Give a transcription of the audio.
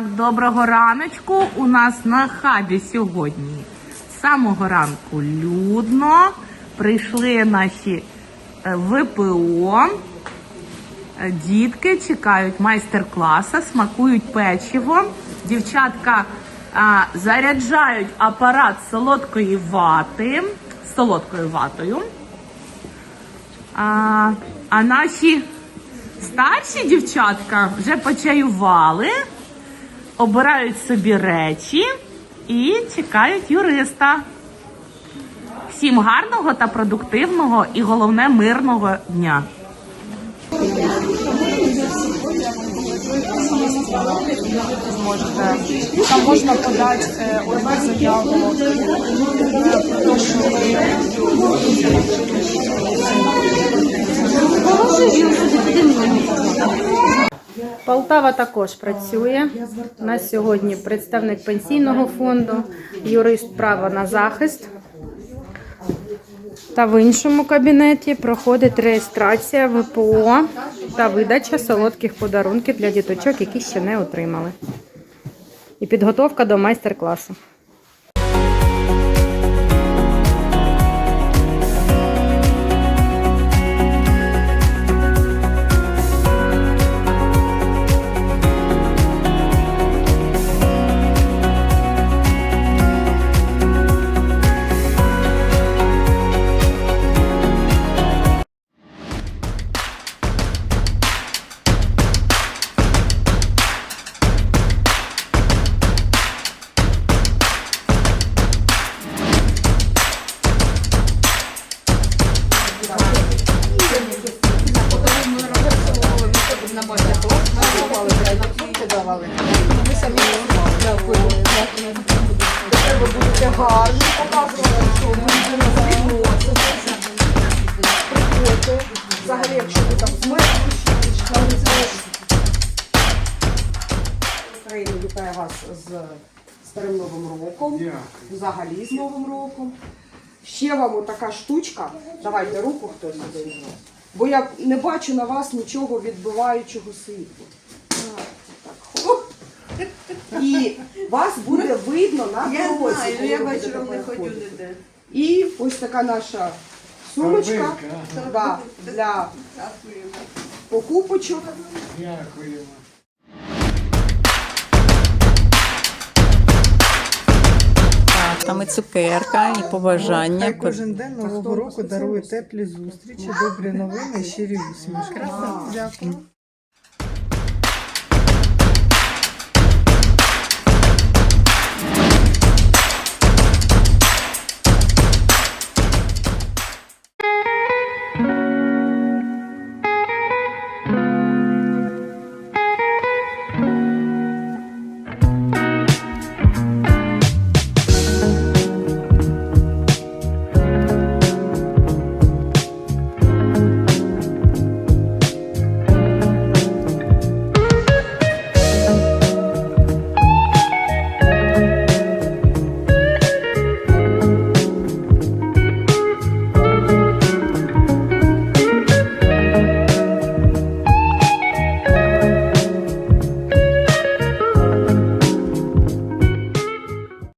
доброго раночку. У нас на хабі сьогодні з самого ранку людно. Прийшли наші е, ВПО. Е, Дітки чекають майстер-класа, смакують печиво. Дівчатка а, заряджають апарат солодкої вати солодкою ватою. А, а наші старші дівчатка вже почаювали, обирають собі речі і чекають юриста. Всім гарного та продуктивного і головне мирного дня. Там можна подати е, одну заяву про те, що ви Полтава також працює. У нас сьогодні представник пенсійного фонду, юрист права на захист. Та в іншому кабінеті проходить реєстрація ВПО та видача солодких подарунків для діточок, які ще не отримали. І підготовка до майстер-класу. Взагалі, якщо ви там змерзли, Україна вітає вас з старим новим роком. Взагалі з новим роком. Ще вам така штучка. Давайте руку хтось один. Бо я не бачу на вас нічого відбиваючого світла. І вас буде видно на дорозі. знаю, коли я ви вечором не ходжу переходити. ніде. І ось така наша сумочка да, для покупочок. Так, там і цукерка, і побажання. Хай кожен день нового року дарує теплі зустрічі, добрі новини щирі усмішки. Дякую.